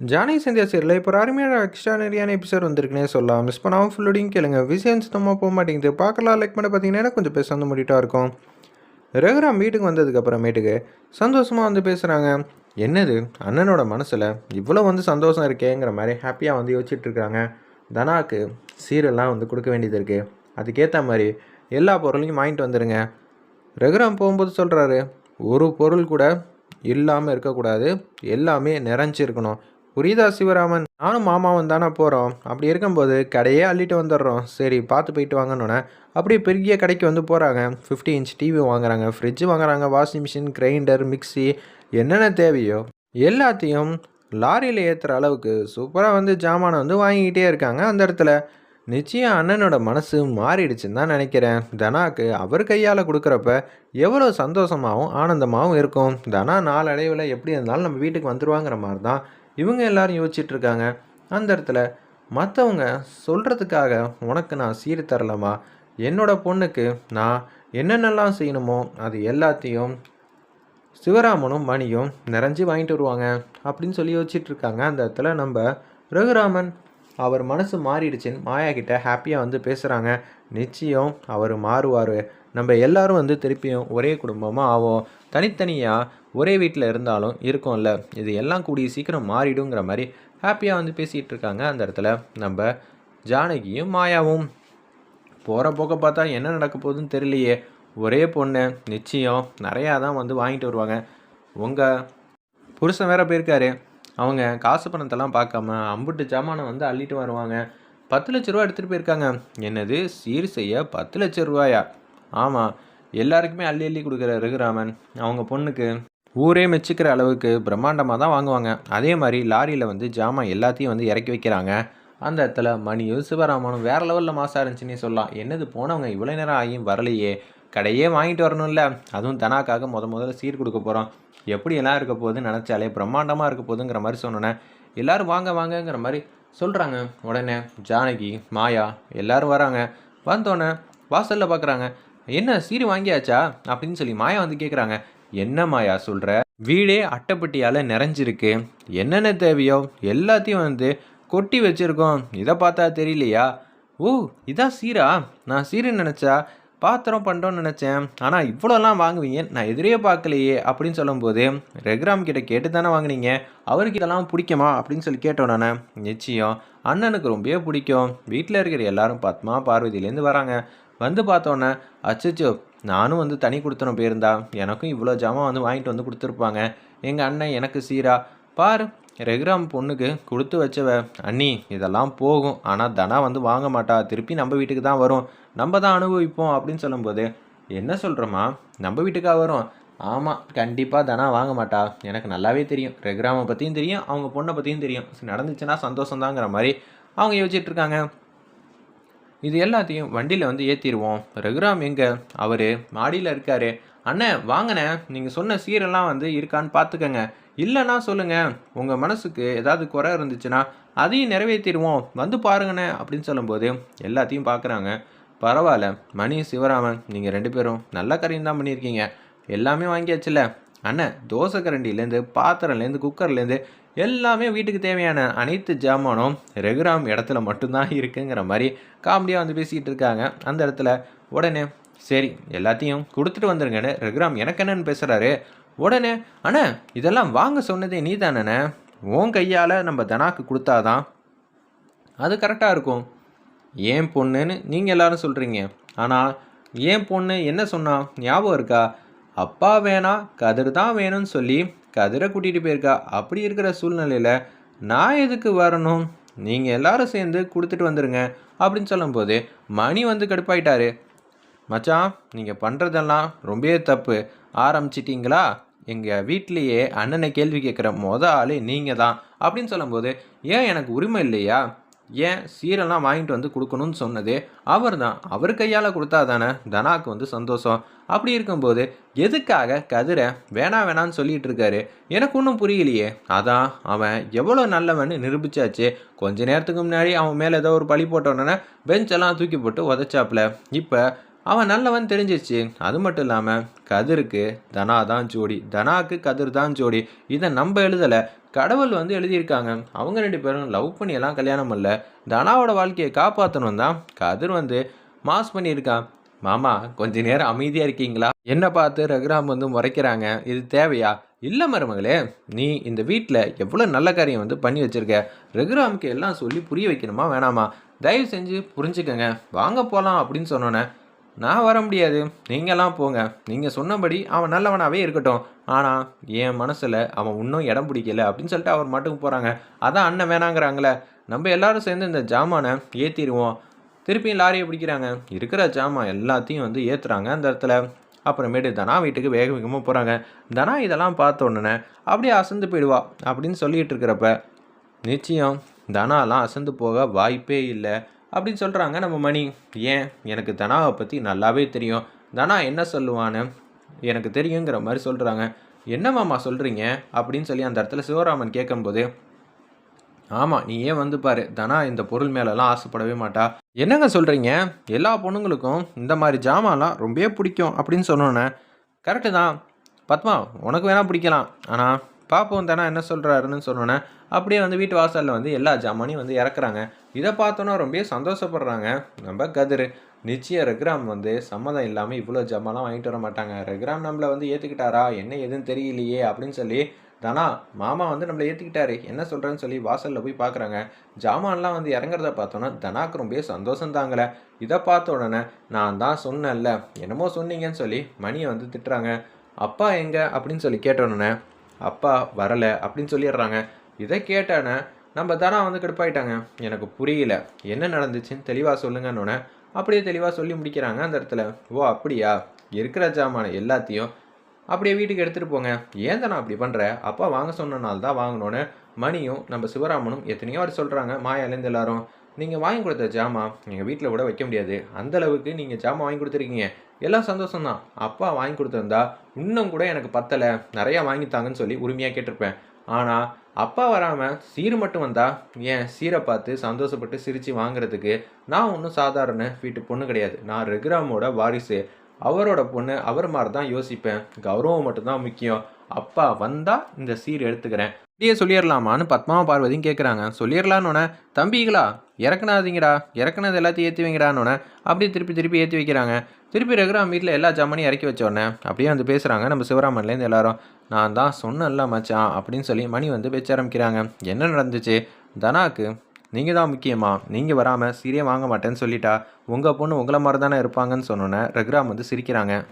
Johnny Sandhya சீரில் இப்போ ஒரு அருமையான எக்ஸ்ட்ரானரியான எபிசோட் வந்திருக்குனே சொல்லலாம். மிஸ் பண்ணாமல் ஃபுல்லோடையும் கேளுங்க. விஷயம் சுத்தமாக போக மாட்டேங்குது. பார்க்கலாம் லைக் பண்ண பார்த்தீங்கன்னா கொஞ்சம் பேச வந்து முடிட்டா இருக்கும். ரகுராம் வீட்டுக்கு வந்ததுக்கப்புறமேட்டுக்கு சந்தோஷமாக வந்து பேசுகிறாங்க என்னது? அண்ணனோட மனசில் இவ்வளோ வந்து சந்தோஷம் இருக்கேங்கிற மாதிரி ஹாப்பியாக வந்து யோசிச்சுட்ருக்காங்க தனாக்கு சீரெல்லாம் வந்து கொடுக்க வேண்டியது இருக்குது அதுக்கேற்ற மாதிரி எல்லா பொருளையும் வாங்கிட்டு வந்துடுங்க ரகுராம் போகும்போது சொல்கிறாரு ஒரு பொருள் கூட இல்லாமல் இருக்கக்கூடாது. எல்லாமே நிறைஞ்சிருக்கணும். புரியுதா சிவராமன்? நானும் மாமாவும் தானே போகிறோம் அப்படி இருக்கும்போது கடையே அள்ளிட்டு வந்துடுறோம். சரி பார்த்து போயிட்டு வாங்கணுன்னே அப்படியே பெரிய கடைக்கு வந்து போகிறாங்க ஃபிஃப்டி இன்ச் டிவி வாங்குறாங்க ஃப்ரிட்ஜ் வாங்குறாங்க வாஷிங் மிஷின் கிரைண்டர் மிக்ஸி என்னென்ன தேவையோ எல்லாத்தையும் லாரியில் ஏற்றுற அளவுக்கு சூப்பராக வந்து ஜாமானை வந்து வாங்கிக்கிட்டே இருக்காங்க அந்த இடத்துல. நிச்சயம் அண்ணனோட மனசு மாறிடுச்சுன்னு தான் நினைக்கிறேன். தனாக்கு அவர் கையால் கொடுக்குறப்ப எவ்வளோ சந்தோஷமாகவும் ஆனந்தமாகவும் இருக்கும். தனா நாளடைவில் எப்படி இருந்தாலும் நம்ம வீட்டுக்கு வந்துடுவாங்கிற மாதிரி தான் இவங்க எல்லாரும் யோசிச்சிட்ருக்காங்க. அந்த இடத்துல மற்றவங்க சொல்கிறதுக்காக உனக்கு நான் சீர் தரலாமா என்னோடய பொண்ணுக்கு நான் என்னென்னலாம் செய்யணுமோ அது எல்லாத்தையும் சிவராமனும் மணியும் நிறைஞ்சு வாங்கிட்டு வருவாங்க அப்படின்னு சொல்லி யோசிச்சிட்ருக்காங்க. அந்த இடத்துல நம்ம ரகுராமன் அவர் மனசு மாறிடுச்சுன்னு மாயா கிட்ட ஹாப்பியாக வந்து பேசுகிறாங்க நிச்சயம் அவர் மாறுவார். நம்ம எல்லாரும் வந்து திருப்பியும் ஒரே குடும்பமாக ஆவோம். தனித்தனியாக ஒரே வீட்டில் இருந்தாலும் இருக்கும்ல. இது எல்லாம் கூடிய சீக்கிரம் மாறிடுங்கிற மாதிரி ஹாப்பியாக வந்து பேசிகிட்டு இருக்காங்க அந்த இடத்துல. நம்ம ஜானகியும் மாயாவும். போகிற போக்க பார்த்தா என்ன நடக்க போகுதுன்னு தெரியலையே. ஒரே பொண்ணு நிச்சயம் நிறையா தான் வந்து வாங்கிட்டு வருவாங்க. உங்கள் புருஷன் வேற போயிருக்காரு. அவங்க காசு பணத்தெல்லாம் பார்க்காம அம்புட்டு ஜாமானை வந்து அள்ளிட்டு வருவாங்க. பத்து லட்ச ரூபா எடுத்துகிட்டு போயிருக்காங்க. என்னது சீர் செய்ய பத்து லட்ச ரூபாயா? ஆமாம் எல்லாருக்குமே அள்ளி அள்ளி கொடுக்குற ரகுராமன். அவங்க பொண்ணுக்கு ஊரே மெச்சுக்கிற அளவுக்கு பிரம்மாண்டமாக தான் வாங்குவாங்க. அதே மாதிரி லாரியில் வந்து ஜாமான் எல்லாத்தையும் வந்து இறக்கி வைக்கிறாங்க. அந்த இடத்துல மணியும் சிவராமனும் வேறு லெவலில் மாசாக இருந்துச்சுன்னே சொல்லலாம். என்னது போனவங்க இவ்வளோ நேரம் ஆகியும் வரலையே. கடையே வாங்கிட்டு வரணும்ல. அதுவும் தனாக்காக முத முதல்ல சீர் கொடுக்க போகிறோம் எப்படி எல்லாம் இருக்க போகுதுன்னு நினச்சாலே பிரம்மாண்டமாக இருக்க போகுதுங்கிற மாதிரி சொன்னோன்னே எல்லாரும் வாங்க வாங்கங்கிற மாதிரி சொல்கிறாங்க உடனே ஜானகி மாயா எல்லோரும் வராங்க. வந்தோடனே வாசலில் பார்க்குறாங்க என்ன சீர் வாங்கியாச்சா? அப்படின்னு சொல்லி மாயா வந்து கேட்குறாங்க என்ன மாயா சொல்கிற வீடே அட்டைப்பட்டியால் நிறைஞ்சிருக்கு. என்னென்ன தேவையோ எல்லாத்தையும் வந்து கொட்டி வச்சுருக்கோம். இதை பார்த்தா தெரியலையா? ஓ இதான் சீரா? நான் சீருன்னு நினச்சா பாத்திரம் பண்ணுறோன்னு நினச்சேன். ஆனால் இவ்வளோலாம் வாங்குவீங்க நான் எதிரே பார்க்கலையே அப்படின்னு சொல்லும்போது ரெக்ராம் கிட்ட கேட்டு தானே வாங்குனீங்க? அவருக்கு இதெல்லாம் பிடிக்குமா அப்படின்னு சொல்லி கேட்டோம் நான். நிச்சயம் அண்ணனுக்கு ரொம்பவே பிடிக்கும். வீட்டில் இருக்கிற எல்லாரும் பத்மா பார்வதியிலேருந்து வராங்க. வந்து பார்த்தோன்னே அச்சச்சோ நானும் வந்து தனி கொடுத்தனும் போயிருந்தா எனக்கும் இவ்வளோ ஜாமான் வந்து வாங்கிட்டு வந்து கொடுத்துருப்பாங்க. எங்கள் அண்ணன் எனக்கு சீரா. பாரு ரெகுராம் பொண்ணுக்கு கொடுத்து வச்சவ. அண்ணி இதெல்லாம் போகும். ஆனால் தனா வந்து வாங்க மாட்டா. திருப்பி நம்ம வீட்டுக்கு தான் வரும். நம்ம தான் அனுபவிப்போம் அப்படின்னு சொல்லும்போது என்ன சொல்கிறோமா நம்ம வீட்டுக்கா வரும்? ஆமாம் கண்டிப்பாக தனா வாங்க மாட்டா. எனக்கு நல்லாவே தெரியும். ரெகுராமை பற்றியும் தெரியும். அவங்க பொண்ணை பற்றியும் தெரியும். சரி, நடந்துச்சுன்னா சந்தோஷம்தாங்கிற மாதிரி அவங்க யோசிச்சுட்ருக்காங்க இது எல்லாத்தையும் வண்டியில் வந்து ஏற்றிடுவோம் ரகுராம் எங்கே? அவர் மாடியில் இருக்கார். அண்ணே வாங்கண்ணே. நீங்கள் சொன்ன சீரெல்லாம் வந்து இருக்கான்னு பார்த்துக்கங்க இல்லைன்னா சொல்லுங்கள் உங்கள் மனசுக்கு ஏதாவது குறை இருந்துச்சுன்னா அதையும் நிறைவேற்றிடுவோம் வந்து பாருங்கண்ணே அப்படின்னு சொல்லும்போது எல்லாத்தையும் பார்க்குறாங்க பரவாயில்ல. மணி சிவராமன் நீங்கள் ரெண்டு பேரும் நல்ல கரையும் தான் பண்ணியிருக்கீங்க. எல்லாமே வாங்கியாச்சுல. அண்ணன் தோசை கரண்டிலேருந்து பாத்திரம்லேருந்து குக்கர்லேருந்து எல்லாமே வீட்டுக்கு தேவையான அனைத்து ஜாமானும் ரெகுராம் இடத்துல மட்டும்தான் இருக்குங்கிற மாதிரி காமெடியாக வந்து பேசிக்கிட்டு இருக்காங்க. அந்த இடத்துல உடனே சரி எல்லாத்தையும் கொடுத்துட்டு வந்துருங்கன்னு ரெகுராம் எனக்கு என்னன்னு பேசுகிறாரு உடனே அண்ணே இதெல்லாம் வாங்க சொன்னதே நீ தானே உன் கையால் நம்ம தனாக்கு கொடுத்தாதான் அது கரெக்டாக இருக்கும். ஏன் பொண்ணுன்னு நீங்கள் எல்லாரும் சொல்கிறீங்க ஆனால் ஏன் பொண்ணு என்ன சொன்னா? ஞாபகம் இருக்கா? அப்பா வேணாம் கதிர் தான் வேணும்னு சொல்லி கதிரை கூட்டிகிட்டு போயிருக்கா. அப்படி இருக்கிற சூழ்நிலையில் நான் எதுக்கு வரணும்? நீங்கள் எல்லாரும் சேர்ந்து கொடுத்துட்டு வந்துடுங்க அப்படின்னு சொல்லும்போது மணி வந்து கடுப்பாயிட்டாரு. மச்சான் நீங்கள் பண்ணுறதெல்லாம் ரொம்பவே தப்பு. ஆரம்பிச்சிட்டிங்களா? எங்கள் வீட்லேயே அண்ணனை கேள்வி கேட்குற மொதல் ஆள் நீங்கள் தான் அப்படின்னு சொல்லும்போது ஏன் எனக்கு உரிமை இல்லையா? ஏன் சீரெல்லாம் வாங்கிட்டு வந்து கொடுக்கணும்னு சொன்னதே? அவர் தான் அவர் கையால் கொடுத்தா தானே தனாக்கு வந்து சந்தோஷம். அப்படி இருக்கும்போது எதுக்காக கதிரை வேணா வேணான்னு சொல்லிட்டு இருக்காரு? எனக்கு ஒன்றும் புரியலையே. அதான் அவன் எவ்வளோ நல்லவன்னு நிரூபிச்சாச்சு. கொஞ்ச நேரத்துக்கு முன்னாடி அவன் மேலே ஏதோ ஒரு பழி போட்டோன்னே பெஞ்செல்லாம் தூக்கி போட்டு உதச்சாப்புல. இப்போ அவன் நல்லவன் தெரிஞ்சிச்சு அது மட்டும் இல்லாமல் கதிருக்கு தனா தான் ஜோடி. தனாக்கு கதிர் தான் ஜோடி. இதை நம்ம எழுதலை. கடவுள் வந்து எழுதியிருக்காங்க. அவங்க ரெண்டு பேரும் லவ் பண்ணியெல்லாம் கல்யாணம் பண்ணல. தனாவோட வாழ்க்கையை காப்பாற்றணும் தான் கதிர் வந்து மாஸ் பண்ணியிருக்கான் மாமா கொஞ்ச நேரம் அமைதியாக இருக்கீங்களா? என்ன பார்த்து ரகுராம் வந்து முறைக்கிறாங்க. இது தேவையா? இல்லை மருமகளே நீ இந்த வீட்டில் எவ்வளோ நல்ல காரியம் வந்து பண்ணி வச்சிருக்க? ரகுராமுக்கு எல்லாம் சொல்லி புரிய வைக்கணுமா? வேணாமா? தயவு செஞ்சு புரிஞ்சுக்கங்க. வாங்க போகலாம் அப்படின்னு சொன்னோன்னே நான் வர முடியாது. நீங்கள்லாம் போங்க. நீங்கள் சொன்னபடி அவன் நல்லவனாகவே இருக்கட்டும். ஆனால் என் மனசில் அவன் இன்னும் இடம் பிடிக்கல அப்படின்னு சொல்லிட்டு அவர் மட்டும் போகிறாங்க அதான் அண்ணன் வேணாங்கிறாங்களே. நம்ம எல்லாரும் சேர்ந்து இந்த ஜாமானை ஏற்றிடுவோம் திருப்பியும் லாரியை பிடிக்கிறாங்க. இருக்கிற ஜாமான் எல்லாத்தையும் வந்து ஏற்றுறாங்க அந்த இடத்துல. அப்புறமேட்டு தனா வீட்டுக்கு வேக வேகமாக போகிறாங்க தனா இதெல்லாம் பார்த்த உடனே அப்படியே அசந்து போயிடுவா அப்படின்னு சொல்லிகிட்டு இருக்கிறப்ப நிச்சயம் தனாலாம் அசந்து போக வாய்ப்பே இல்லை. அப்படின்னு சொல்கிறாங்க நம்ம மணி ஏன்? எனக்கு தனாவை பற்றி நல்லாவே தெரியும். தனா என்ன சொல்லுவான்னு எனக்கு தெரியுங்கிற மாதிரி சொல்கிறாங்க என்ன மாமா சொல்கிறீங்க அப்படின்னு சொல்லி அந்த இடத்துல சிவராமன் கேட்கும்போது ஆமாம் நீ ஏன் வந்து பாரு தனா இந்த பொருள் மேலெல்லாம் ஆசைப்படவே மாட்டா. என்னங்க சொல்கிறீங்க எல்லா பொண்ணுங்களுக்கும் இந்த மாதிரி ஜாமான்லாம் ரொம்பவே பிடிக்கும் அப்படின்னு சொன்னோன்னே கரெக்டு தான். பத்மா உனக்கு வேணால் பிடிக்கலாம். ஆனால் பார்ப்போம் தானே என்ன சொல்கிறாருன்னு சொன்னோன்னே அப்படியே வந்து வீட்டு வாசலில் வந்து எல்லா ஜாமானையும் வந்து இறக்குறாங்க. இதை பார்த்தோன்னா ரொம்ப சந்தோஷப்படுறாங்க. நம்ம கதிர் நிச்சயம் ரெக்ராம் வந்து சம்மதம் இல்லாமல் இவ்வளோ ஜாமான்லாம் வாங்கிட்டு வர மாட்டாங்க. ரெக்ராம் நம்மளை வந்து ஏற்றுக்கிட்டாரா என்ன எதுன்னு தெரியலையே அப்படின்னு சொல்லி தானா மாமா வந்து நம்மளை ஏற்றுக்கிட்டாரு என்ன சொல்கிறேன்னு சொல்லி வாசலில் போய் பார்க்குறாங்க ஜாமான்லாம் வந்து இறங்குறத பார்த்தோன்னா தனாக்கு ரொம்பவே சந்தோஷம் தாங்கலை. இதை பார்த்த உடனே நான் தான் சொன்னேன்ல என்னமோ சொன்னீங்கன்னு சொல்லி மணியை வந்து திட்டுறாங்க. அப்பா எங்க? அப்படின்னு சொல்லி கேட்டோன்னே அப்பா வரலை அப்படின்னு சொல்லிடுறாங்க. இதை கேட்டானே நம்ம தானா வந்து கடுப்பாயிட்டாங்க. எனக்கு புரியல. என்ன நடந்துச்சுன்னு தெளிவாக சொல்லுங்கன்னொன்னே அப்படியே தெளிவாக சொல்லி முடிக்கிறாங்க அந்த இடத்துல. ஓ அப்படியா? இருக்கிற ஜாமானை எல்லாத்தையும் அப்படியே வீட்டுக்கு எடுத்துகிட்டு போங்க. ஏன் தானே அப்படி பண்ணுற அப்பா வாங்க சொன்னனால தான் வாங்கினோன்னு மணியும் நம்ம சிவராமனும் எத்தனையோ வாட்டி சொல்கிறாங்க மாயாலேருந்து எல்லாரும் நீங்கள் வாங்கி கொடுத்த ஜாமான் எங்கள் வீட்டில் கூட வைக்க முடியாது. அந்த அளவுக்கு நீங்கள் ஜாமான் வாங்கி கொடுத்துருக்கீங்க. எல்லாம் சந்தோஷம்தான். அப்பா வாங்கி கொடுத்துருந்தா இன்னும் கூட எனக்கு பத்தலை. நிறையா வாங்கித்தாங்கன்னு சொல்லி உரிமையாக கேட்டிருப்பேன். ஆனால் அப்பா வராமல் சீர் மட்டும் வந்தா ஏன் சீரை பார்த்து சந்தோஷப்பட்டு சிரித்து வாங்குறதுக்கு நான் ஒன்றும் சாதாரண வீட்டு பொண்ணு கிடையாது. நான் ரெகுராமோட வாரிசு. அவரோட பொண்ணு அவர் மாதிரி தான் யோசிப்பேன். கௌரவம் மட்டும்தான் முக்கியம். அப்பா வந்தா இந்த சீர் எடுத்துக்கிறேன். இப்படியே சொல்லிடலாமான்னு பத்மா பார்வதியும் கேட்குறாங்க சொல்லிடலான்னு தம்பிகளா இறக்குனாதீங்கடா. இறக்குனது எல்லாத்தையும் ஏற்றி வைங்கடான்னு அப்படியே திருப்பி திருப்பி ஏற்றி வைக்கிறாங்க. திருப்பி ரகுராம் வீட்டில் எல்லா ஜாமானையும் இறக்கி வச்சோடனே அப்படியே வந்து பேசுகிறாங்க நம்ம சிவராமன்லேருந்து எல்லாரும் நான் தான் சொன்னேன்ல மச்சான் அப்படின்னு சொல்லி மணி வந்து பேச்ச ஆரம்பிக்கிறாங்க. என்ன நடந்துச்சு? தனாக்கு நீங்கள் தான் முக்கியமா? நீங்கள் வராமல் சீரியே வாங்க மாட்டேன்னு சொல்லிட்டா. உங்கள் பொண்ணு உங்களை மாதிரி தானே இருப்பாங்கன்னு சொன்னோன்னே ரகுராம் வந்து சிரிக்கிறாங்க.